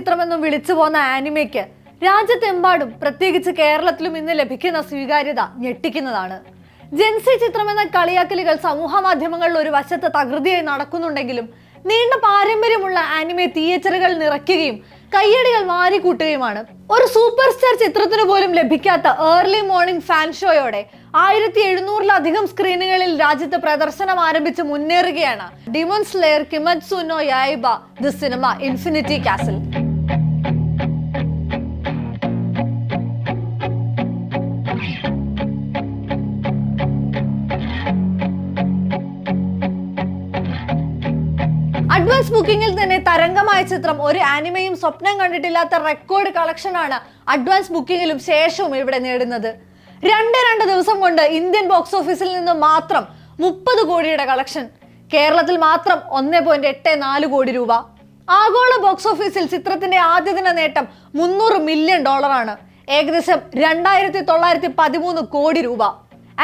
ചിത്രമെന്നും വിളിച്ചു പോന്ന ആനിമയ്ക്ക് രാജ്യത്തെമ്പാടും പ്രത്യേകിച്ച് കേരളത്തിലും ഇന്ന് ലഭിക്കുന്ന സ്വീകാര്യത ഞെട്ടിക്കുന്നതാണ്. ജെൻസി ചിത്രമെന്ന കളിയാക്കലുകൾ സമൂഹ മാധ്യമങ്ങളിൽ ഒരു വശത്ത് തകൃതിയായി നടക്കുന്നുണ്ടെങ്കിലും നീണ്ട പാരമ്പര്യമുള്ള ആനിമെ തിയേറ്ററുകൾ നിറയ്ക്കുകയും കയ്യടികൾ വാരിക്കൂട്ടുകയുമാണ്. ഒരു സൂപ്പർ സ്റ്റാർ ചിത്രത്തിന് പോലും ലഭിക്കാത്ത ഏർലി മോർണിംഗ് ഫാൻ ഷോയോടെ ആയിരത്തി എഴുന്നൂറിലധികം സ്ക്രീനുകളിൽ രാജ്യത്ത് പ്രദർശനം ആരംഭിച്ച് മുന്നേറുകയാണ്. Demon Slayer Kimetsu no Yaiba the cinema Infinity Castle advance ബുക്കിംഗിൽ തന്നെ തരംഗമായ ചിത്രം. ഒരു ആനിമയും സ്വപ്നം കണ്ടിട്ടില്ലാത്ത റെക്കോർഡ് കളക്ഷനാണ് അഡ്വാൻസ് ബുക്കിംഗിലും ശേഷവും ഇവിടെ നേടുന്നത്. രണ്ട് രണ്ട് ദിവസം കൊണ്ട് ഇന്ത്യൻ ബോക്സ് ഓഫീസിൽ നിന്ന് മാത്രം മുപ്പത് കോടിയുടെ കളക്ഷൻ കേരളത്തിൽ മാത്രം ഒന്ന് പോയിന്റ് എട്ട് നാല് കോടി രൂപ. ആഗോള ബോക്സ് ഓഫീസിൽ ചിത്രത്തിന്റെ ആദ്യ ദിന നേട്ടം മുന്നൂറ് മില്യൺ ഡോളറാണ് ഏകദേശം രണ്ടായിരത്തി തൊള്ളായിരത്തി പതിമൂന്ന് കോടി രൂപ.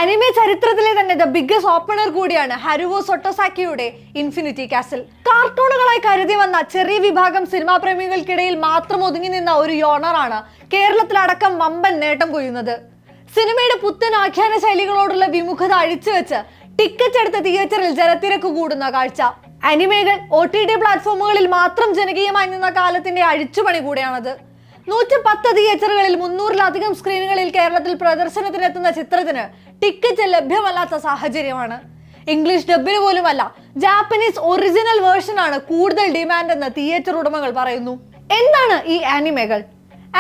അനിമെ ചരിത്രത്തിലെ തന്നെ ദ ബിഗ്ഗസ്റ്റ് ഓപ്പണർ കൂടിയാണ് ഹരുവോ സൊട്ടോസാക്കിയുടെ ഇൻഫിനിറ്റി കാസിൽ കാർട്ടൂണുകളായി കരുതി വന്ന ചെറിയ വിഭാഗം സിനിമാ പ്രേമികൾക്കിടയിൽ മാത്രം ഒതുങ്ങി നിന്ന ഒരു യോണറാണ് കേരളത്തിലടക്കം വമ്പൻ നേട്ടം കൊയ്യുന്നത്. സിനിമയുടെ പുത്തൻ ആഖ്യാന ശൈലികളോടുള്ള വിമുഖത അഴിച്ചുവെച്ച് ടിക്കറ്റ് എടുത്ത തിയേറ്ററിൽ ജനത്തിരക്ക് കൂടുന്ന കാഴ്ച. അനിമേകൾ ഒ ടി ടി പ്ലാറ്റ്ഫോമുകളിൽ മാത്രം ജനകീയമായി നിന്ന കാലത്തിന്റെ അഴിച്ചുപണി കൂടെയാണത്. നൂറ്റി പത്ത് തിയേറ്ററുകളിൽ മുന്നൂറിലധികം സ്ക്രീനുകളിൽ കേരളത്തിൽ പ്രദർശനത്തിനെത്തുന്ന ചിത്രത്തിന് ടിക്കറ്റ് ലഭ്യമല്ലാത്ത സാഹചര്യമാണ്. ഇംഗ്ലീഷ് ഡബിന് പോലുമല്ല ജാപ്പനീസ് ഒറിജിനൽ വേർഷൻ ആണ് കൂടുതൽ ഡിമാൻഡ് എന്ന് തിയേറ്റർ ഉടമകൾ പറയുന്നു. എന്താണ് ഈ ആനിമകൾ?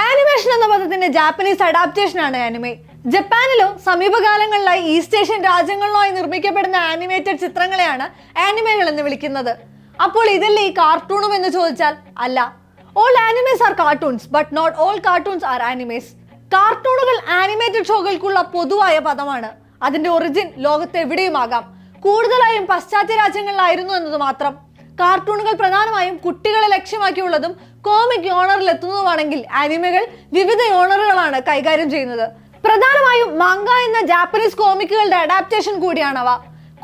ആനിമേഷൻ എന്ന പദത്തിന്റെ ജാപ്പനീസ് അഡാപ്റ്റേഷൻ ആണ് ആനിമെ. ജപ്പാനിലോ സമീപകാലങ്ങളിലായി ഈസ്റ്റ് ഏഷ്യൻ രാജ്യങ്ങളിലോ നിർമ്മിക്കപ്പെടുന്ന ആനിമേറ്റഡ് ചിത്രങ്ങളെയാണ് ആനിമകൾ എന്ന് വിളിക്കുന്നത്. അപ്പോൾ ഇതല്ലേ ഈ കാർട്ടൂണും എന്ന് ചോദിച്ചാൽ അല്ല. All animes are cartoons but not all cartoons are animes കാർട്ടൂണുകൾ animated ഷോകൾക്കുള്ള പൊതുവായ പദമാണ്. അതിന്റെ ഒറിജിൻ ലോകത്ത് എവിടെയുമാകാം? കൂടുതലായും പാശ്ചാത്യ രാജ്യങ്ങളിലായിരുന്നു എന്നത് മാത്രം. കാർട്ടൂണുകൾ പ്രധാനമായും കുട്ടികളെ ലക്ഷ്യമാക്കിയുള്ളതും കോമിക് യോണറിൽ എത്തുന്നതുമാണെങ്കിൽ ആനിമകൾ വിവിധ യോണറുകളാണ് കൈകാര്യം ചെയ്യുന്നത്. പ്രധാനമായും മാങ്ക എന്ന ജാപ്പനീസ് കോമിക്കുകളുടെ അഡാപ്റ്റേഷൻ കൂടിയാണവ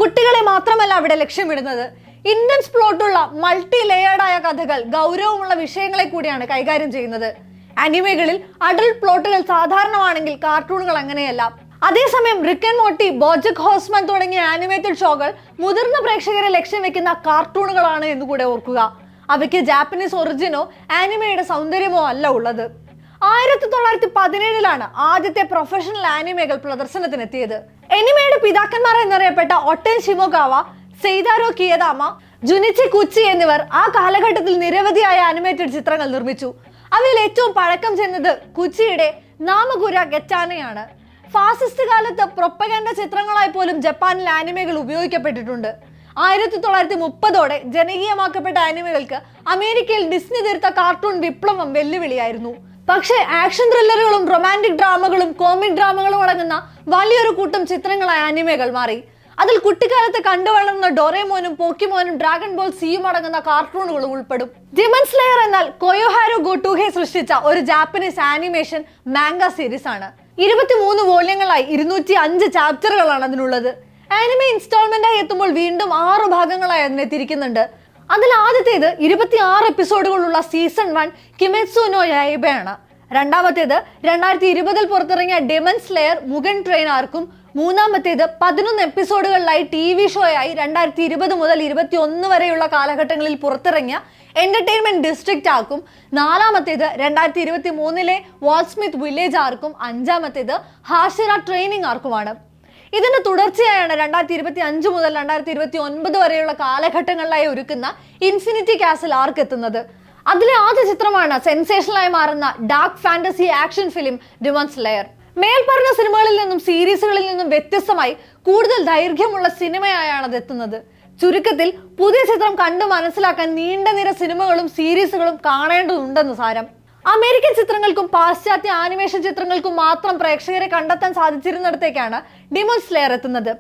കുട്ടികളെ മാത്രമല്ല അവിടെ ലക്ഷ്യമിടുന്നത്. ഇന്റൻസ് പ്ലോട്ടുള്ള മൾട്ടി ലെയേർഡായ കഥകൾ ഗൗരവമുള്ള വിഷയങ്ങളെ കൂടിയാണ് കൈകാര്യം ചെയ്യുന്നത്. അനിമകളിൽ അഡൽട്ട് പ്ലോട്ടുകൾ സാധാരണമാണെങ്കിൽ കാർട്ടൂണുകൾ അങ്ങനെയല്ല. അതേസമയം Rick and Morty BoJack Horseman തുടങ്ങിയ ആനിമേറ്റഡ് ഷോകൾ മുതിർന്ന പ്രേക്ഷകരെ ലക്ഷ്യം വെക്കുന്ന കാർട്ടൂണുകളാണ് എന്ന് കൂടെ ഓർക്കുക. അവയ്ക്ക് ജാപ്പനീസ് ഒറിജിനോ ആനിമയുടെ സൗന്ദര്യമോ അല്ല ഉള്ളത്. ആയിരത്തി തൊള്ളായിരത്തി പതിനേഴിലാണ് ആദ്യത്തെ പ്രൊഫഷണൽ ആനിമകൾ പ്രദർശനത്തിനെത്തിയത്. എനിമയുടെ പിതാക്കന്മാർ എന്നറിയപ്പെട്ട ഒട്ടൻ ഷിമോഗാവ സെയ്താരോ കിയതാമ ജുനിച്ചി കുച്ചി എന്നിവർ ആ കാലഘട്ടത്തിൽ നിരവധിയായ അനിമേറ്റഡ് ചിത്രങ്ങൾ നിർമ്മിച്ചു. അവയിൽ ഏറ്റവും പഴക്കം ചെന്നത് കുച്ചിയുടെ നാമകുര ഗെറ്റാനയാണ്. ഫാസിസ്റ്റ് കാലത്ത് പ്രൊപ്പഗൻഡ ചിത്രങ്ങളായി പോലും ജപ്പാനിൽ ആനിമകൾ ഉപയോഗിക്കപ്പെട്ടിട്ടുണ്ട്. ആയിരത്തി തൊള്ളായിരത്തി മുപ്പതോടെ ജനകീയമാക്കപ്പെട്ട ആനിമകൾക്ക് അമേരിക്കയിൽ ഡിസ്നി തീർത്ത കാർട്ടൂൺ വിപ്ലവം വെല്ലുവിളിയായിരുന്നു. പക്ഷേ ആക്ഷൻ ത്രില്ലറുകളും റൊമാന്റിക് ഡ്രാമകളും കോമിക് ഡ്രാമകളും അടങ്ങുന്ന വലിയൊരു കൂട്ടം ചിത്രങ്ങളായ ആനിമകൾ മാറി. അതിൽ കുട്ടിക്കാലത്ത് കണ്ടു വളർന്ന ഡൊറേമോനും പോക്കിമോനും ഡ്രാഗൺ ബോൾ സിയും അടങ്ങുന്ന കാർട്ടൂണുകളും ഉൾപ്പെടും. ഡിമൺ സ്ലെയർ എന്നാൽ കൊയോഹാരോ ഗോട്ടൂഹെ സൃഷ്ടിച്ച ഒരു ജാപ്പനീസ് ആനിമേഷൻ മാംഗ സീരീസ് ആണ്. ഇരുപത്തിമൂന്ന് വോള്യങ്ങളായി ഇരുന്നൂറ്റി അഞ്ച് ചാപ്റ്ററുകളാണ് അതിനുള്ളത് ആനിമെ ഇൻസ്റ്റാൾമെന്റായി എത്തുമ്പോൾ വീണ്ടും ആറ് ഭാഗങ്ങളായി അതിനെ തിരിക്കുന്നുണ്ട്. അതിൽ ആദ്യത്തേത് ഇരുപത്തി ആറ് എപ്പിസോഡുകളുള്ള സീസൺ വൺ കിമെത്സു നോ രണ്ടാമത്തേത് രണ്ടായിരത്തി ഇരുപതിൽ പുറത്തിറങ്ങിയ ഡെമൻ സ്ലെയർ മുഗൻ ട്രെയിൻ ആർക്കും മൂന്നാമത്തേത് പതിനൊന്ന് എപ്പിസോഡുകളിലായി ടി വി ഷോ ആയി രണ്ടായിരത്തി ഇരുപത് മുതൽ ഇരുപത്തി ഒന്ന് വരെയുള്ള കാലഘട്ടങ്ങളിൽ പുറത്തിറങ്ങിയ എന്റർടൈൻമെന്റ് ഡിസ്ട്രിക്റ്റ് ആക്കും. നാലാമത്തേത് രണ്ടായിരത്തി ഇരുപത്തി മൂന്നിലെ വാൾസ്മിത്ത് വില്ലേജ് ആർക്കും. അഞ്ചാമത്തേത് ഹാഷിറ ട്രെയിനിങ് ആർക്കുമാണ്. ഇതിന് തുടർച്ചയായാണ് രണ്ടായിരത്തി ഇരുപത്തി അഞ്ച് മുതൽ രണ്ടായിരത്തി ഇരുപത്തി ഒൻപത് വരെയുള്ള കാലഘട്ടങ്ങളിലായി ഒരുക്കുന്ന ഇൻഫിനിറ്റി കാസിൽ ആർക്ക് എത്തുന്നത്? അതിലെ ആദ്യ ചിത്രമാണ് സെൻസേഷനായി മാറുന്ന dark fantasy action film Demon Slayer മേൽപ്പറഞ്ഞ സിനിമകളിൽ നിന്നും സീരീസുകളിൽ നിന്നും വ്യത്യസ്തമായി കൂടുതൽ ദൈർഘ്യമുള്ള സിനിമയായാണ് അത് എത്തുന്നത് ചുരുക്കത്തിൽ പുതിയ ചിത്രം കണ്ടു മനസ്സിലാക്കാൻ നീണ്ട നിര സിനിമകളും സീരീസുകളും കാണേണ്ടതുണ്ടെന്ന് സാരം. അമേരിക്കൻ ചിത്രങ്ങൾക്കും പാശ്ചാത്യ ആനിമേഷൻ ചിത്രങ്ങൾക്കും മാത്രം പ്രേക്ഷകരെ കണ്ടെത്താൻ സാധിച്ചിരുന്നിടത്തേക്കാണ് ഡിമോൺ സ്ലെയർ എത്തുന്നത്.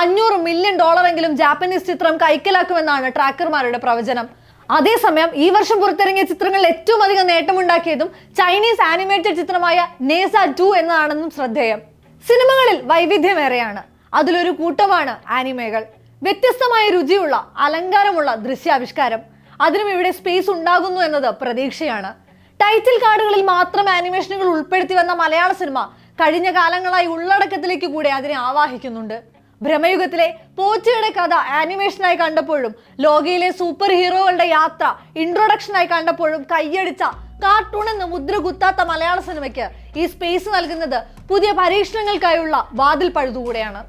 അഞ്ഞൂറ് മില്യൺ ഡോളറെങ്കിലും ജാപ്പനീസ് ചിത്രം കൈക്കലാക്കുമെന്നാണ് ട്രാക്കർമാരുടെ പ്രവചനം. അതേസമയം ഈ വർഷം പുറത്തിറങ്ങിയ ചിത്രങ്ങളിൽ ഏറ്റവും അധികം നേട്ടമുണ്ടാക്കിയതും ചൈനീസ് ആനിമേറ്റഡ് ചിത്രമായ നേസ ടു എന്നതാണെന്നും ശ്രദ്ധേയം. സിനിമകളിൽ വൈവിധ്യമേറെയാണ്. അതിലൊരു കൂട്ടമാണ് ആനിമകൾ. വ്യത്യസ്തമായ രുചിയുള്ള അലങ്കാരമുള്ള ദൃശ്യാവിഷ്കാരം. അതിനും ഇവിടെ സ്പേസ് ഉണ്ടാകുന്നു എന്നത് പ്രതീക്ഷയാണ്. ടൈറ്റിൽ കാർഡുകളിൽ മാത്രം ആനിമേഷനുകൾ ഉൾപ്പെടുത്തി വന്ന മലയാള സിനിമ കഴിഞ്ഞ കാലങ്ങളായി ഉള്ളടക്കത്തിലേക്ക് കൂടെ അതിനെ ആവാഹിക്കുന്നുണ്ട്. ഭ്രമയുഗത്തിലെ പോച്ചയുടെ കഥ ആനിമേഷനായി കണ്ടപ്പോഴും ലോകയിലെ സൂപ്പർ ഹീറോകളുടെ യാത്ര ഇൻട്രൊഡക്ഷനായി കണ്ടപ്പോഴും കയ്യടിച്ച കാർട്ടൂൺ എന്ന് മുദ്ര കുത്താത്ത മലയാള സിനിമയ്ക്ക് ഈ സ്പേസ് നൽകുന്നത് പുതിയ പരീക്ഷണങ്ങൾക്കായുള്ള വാതിൽ പഴുതുകൂടെയാണ്.